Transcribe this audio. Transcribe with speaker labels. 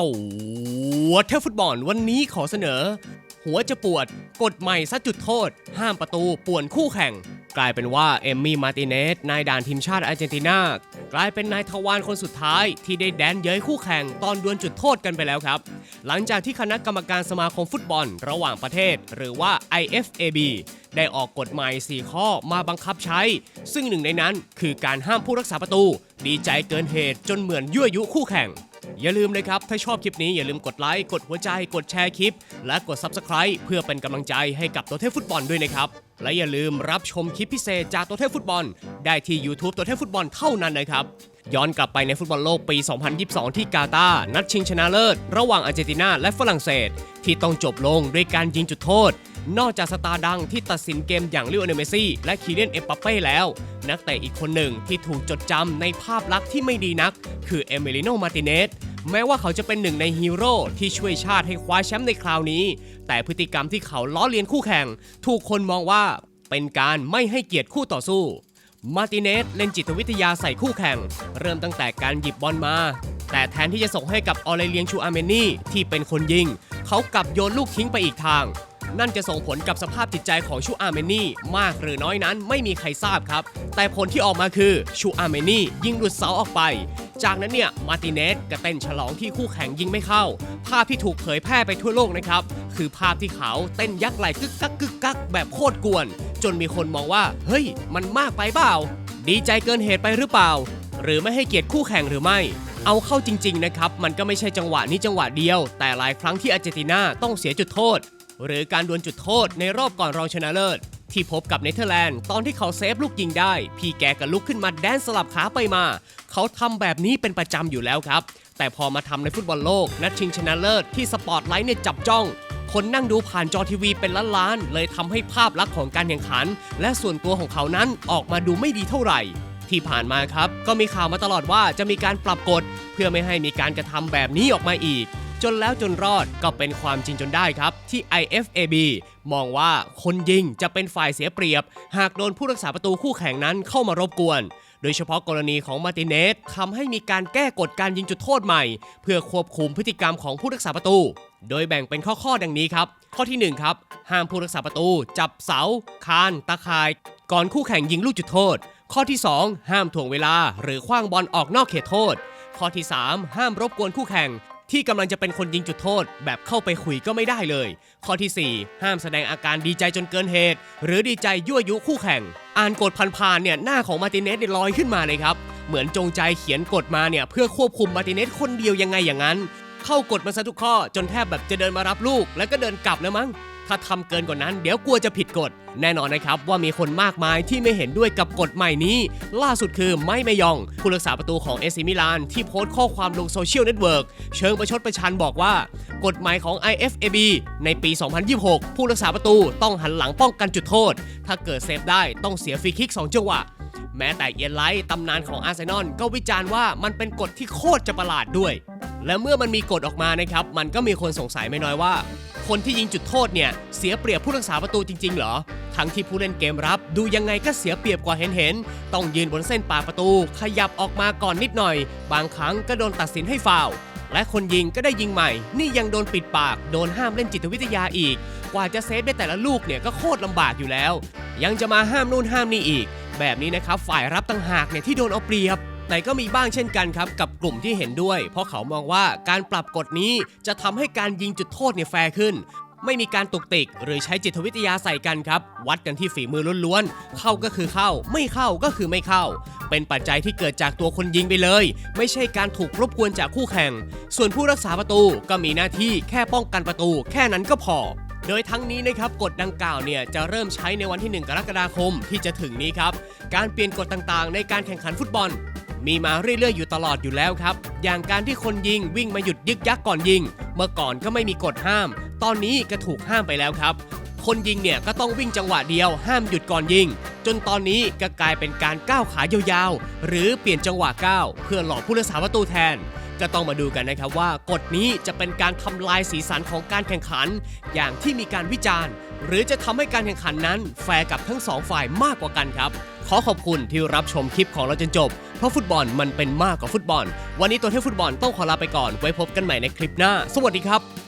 Speaker 1: ตัวเทพฟุตบอลวันนี้ขอเสนอ หัวจะปวดกฎใหม่ซัดจุดโทษ ห้ามประตูป่วนคู่แข่ง กลายเป็นว่าเอมมี่มาร์ติเนสนายด่านทีมชาติอาร์เจนตินากลายเป็นนายทวารคนสุดท้ายที่ได้แดนเย้ยคู่แข่งตอนดวลจุดโทษกันไปแล้วครับ หลังจากที่คณะกรรมการสมาคมฟุตบอลระหว่างประเทศ หรือว่า IFAB ได้ออกกฎใหม่4ข้อมาบังคับใช้ ซึ่งหนึ่งในนั้นคือการห้ามผู้รักษาประตู ดีใจเกินเหตุจนเหมือนยั่วยุคู่แข่ง อย่าลืมนะครับ ถ้าชอบคลิปนี้อย่าลืมกดไลค์ กดหัวใจ กดแชร์คลิป และกด Subscribe เพื่อเป็นกำลังใจให้กับตัวเทพฟุตบอลด้วยนะครับ และอย่าลืมรับชมคลิปพิเศษจากตัวเทพฟุตบอล ได้ที่ YouTube ตัวเทพฟุตบอลเท่านั้นนะครับ ย้อนกลับไปในฟุตบอลโลกปี 2022 ที่กาตาร์นัดชิงชนะเลิศ ระหว่างอาร์เจนตินาและฝรั่งเศส ที่ต้องจบลงด้วยการยิงจุดโทษ นอกจากสตาร์ดังที่ตัดสินเกมอย่างลิโอเนลเมซี่ และคีเลียนเอปเป้แล้ว นักเตะอีกคนหนึ่งที่ถูกจดจำในภาพลักษณ์ที่ไม่ดีนัก คือเอเมลิโนมาร์ติเนสแม้ว่าเขาจะเป็นหนึ่งในฮีโร่ที่ช่วยชาติให้คว้าแชมป์ในคราวนี้ แต่พฤติกรรมที่เขาล้อเลียนคู่แข่ง ถูกคนมองว่าเป็นการไม่ให้เกียรติคู่ต่อสู้มาร์ติเนสเล่นจิตวิทยาใส่คู่แข่ง เริ่มตั้งแต่การหยิบบอลมา แต่แทนที่จะส่งให้กับออเรเลียนชูอาร์เมนี่ที่เป็นคนยิง เขากลับโยนลูกทิ้งไปอีกทาง นั่นจะส่งผลกับสภาพจิตใจของชูอาร์เมนี่มากหรือน้อยนั้นไม่มีใครทราบครับ แต่ผลที่ออกมาคือชูอาร์เมนี่ยิงหลุดเสาออกไป จากนั้นเนี่ยมาร์ติเนสก็เต้นฉลองที่คู่แข่งยิงไม่เข้า ภาพที่ถูกเผยแพร่ไปทั่วโลกนะครับ คือภาพที่เขาเต้นยักไหล่กึกกักกึกกักแบบโคตรกวน จนมีคนมองว่า เฮ้ย มันมากไปเปล่า ดีใจเกินเหตุไปหรือเปล่า หรือไม่ให้เกียรติคู่แข่งหรือไม่เอาเข้าจริง ๆ นะครับ มันก็ไม่ใช่จังหวะนี้จังหวะเดียว แต่หลายครั้งที่อาร์เจนตินาต้องเสียจุดโทษ หรือการดวลจุดโทษในรอบก่อนรองชนะเลิศ ที่พบกับเนเธอร์แลนด์ตอนที่เขาเซฟลูกยิงได้ พี่แกก็ลุกขึ้นมาแดนสลับขาไปมา เขาทำแบบนี้เป็นประจำอยู่แล้วครับ แต่พอมาทำในฟุตบอลโลก นัดชิงชนะเลิศที่สปอตไลท์เนี่ยจับจ้อง คนนั่งดูผ่านจอทีวีเป็นล้านๆเลยทำให้ภาพลักษณ์ของการแข่งขัน และส่วนตัวของเขานั้นออกมาดูไม่ดีเท่าไหร่ที่ผ่านมาครับ ก็มีข่าวมาตลอดว่าจะมีการปรับกฎเพื่อไม่ให้มีการกระทำแบบนี้ออกมาอีก จนแล้วจนรอดก็เป็นความจริงจนได้ครับ ที่ IFAB มองว่าคนยิงจะเป็นฝ่ายเสียเปรียบ หากโดนผู้รักษาประตูคู่แข่งนั้นเข้ามารบกวน โดยเฉพาะกรณีของมาติเนสทำให้มีการแก้กฎการยิงจุดโทษใหม่ เพื่อควบคุมพฤติกรรมของผู้รักษาประตู โดยแบ่งเป็นข้อๆดังนี้ครับ ข้อทีหนึ่1 ครับ ห้ามผู้รักษาประตู จับเสา คานตาข่าย ก่อนคู่แข่งยิงลูกจุดโทษ ข้อที่ 2 ห้ามถ่วงเวลา หรือคว้างบอลออกนอกเขตโทษ ข้อที่ 3 ห้ามรบกวนคู่แข่ง ที่กำลังจะเป็นคนยิงจุดโทษ แบบเข้าไปคุยก็ไม่ได้เลย ข้อทีสี่ 4 ห้ามแสดงอาการดีใจจนเกินเหตุ หรือดีใจยั่วยุคู่แข่ง อ่านกฎผ่านๆเนี่ยหน้าของมาติเนสเนี่ยลอยขึ้นมาเลยครับเหมือนจงใจเขียนกฎมาเนี่ยเพื่อควบคุมมาติเนสคนเดียวยังไงอย่างนั้น เข้ากฎมาซะทุกข้อจนแทบแบบจะเดินมารับลูก แล้วก็เดินกลับแล้วมั้ง ถ้าทำเกินกว่านั้นเดี๋ยวกลัวจะผิดกฎ แน่นอนนะครับว่ามีคนมากมายที่ไม่เห็นด้วยกับกฎใหม่นี้ ล่าสุดคือไม่ไมยอง ผู้รักษาประตูของเอซิมิลานที่โพสต์ข้อความลงโซเชียลเน็ตเวิร์กเชิงประชดประชันบอกว่า กฎหมายของ IFAB ในปี 2026 ผู้รักษาประตูต้องหันหลังป้องกันจุดโทษ ถ้าเกิดเซฟได้ต้องเสียฟรีคิก 2 จังหวะแม้แต่เอียนไลท์ตำนานของอาร์เซนอลก็วิจารณ์ว่ามันเป็นกฎที่โคตรจะประหลาดด้วย และเมื่อมันมีกฎออกมานะครับ มันก็มีคนสงสัยไม่น้อยว่า คนที่ยิงจุดโทษเนี่ย เสียเปรียบผู้รักษาประตูจริง ๆ เหรอ ทั้งที่ผู้เล่นเกมรับ ดูยังไงก็เสียเปรียบกว่าเห็นๆต้องยืนบนเส้นปากประตู ขยับออกมาก่อนนิดหน่อย บางครั้งก็โดนตัดสินให้ฟาวและคนยิงก็ได้ยิงใหม่ นี่ยังโดนปิดปาก โดนห้ามเล่นจิตวิทยาอีก กว่าจะเซฟได้แต่ละลูกเนี่ยก็โคตรลำบากอยู่แล้ว ยังจะมาห้ามนู่นห้ามนี่อีก แบบนี้นะครับฝ่ายรับต่างหากเนี่ยที่โดนเอาเปรียบ แต่ก็มีบ้างเช่นกันครับกับกลุ่มที่เห็นด้วย เพราะเขามองว่าการปรับกฎนี้จะทำให้การยิงจุดโทษเนี่ยแฟร์ขึ้น ไม่มีการตุกติก หรือใช้จิตวิทยาใส่กันครับ วัดกันที่ฝีมือล้วนๆ เข้าก็คือเข้า ไม่เข้าก็คือไม่เข้า เป็นปัจจัยที่เกิดจากตัวคนยิงไปเลย ไม่ใช่การถูกรบกวนจากคู่แข่ง ส่วนผู้รักษาประตูก็มีหน้าที่แค่ป้องกันประตู แค่นั้นก็พอโดยทั้งนี้นะครับกฎดังกล่าวเนี่ยจะเริ่มใช้ในวันที่ 1 กรกฎาคมที่จะถึงนี้ครับ การเปลี่ยนกฎต่างๆ ในการแข่งขันฟุตบอล มีมาเรื่อยๆอยู่ตลอดอยู่แล้วครับ อย่างการที่คนยิงวิ่งมาหยุดยึกยักก่อนยิง เมื่อก่อนก็ไม่มีกฎห้าม ตอนนี้ก็ถูกห้ามไปแล้วครับ คนยิงเนี่ยก็ต้องวิ่งจังหวะเดียวห้ามหยุดก่อนยิง จนตอนนี้ก็กลายเป็นการก้าวขายาวๆ หรือเปลี่ยนจังหวะก้าวเพื่อหลอกผู้รักษาประตูแทน ก็ต้องมาดูกันนะครับว่ากฎนี้จะเป็นการทำลายสีสันของการแข่งขัน อย่างที่มีการวิจารณ์ หรือจะทำให้การแข่งขันนั้น แฟร์กับทั้งสองฝ่ายมากกว่ากันครับ ขอขอบคุณที่รับชมคลิปของเราจนจบ เพราะฟุตบอลมันเป็นมากกว่าฟุตบอล วันนี้ตัวเทพฟุตบอลต้องขอลาไปก่อนไว้พบกันใหม่ในคลิปหน้า สวัสดีครับ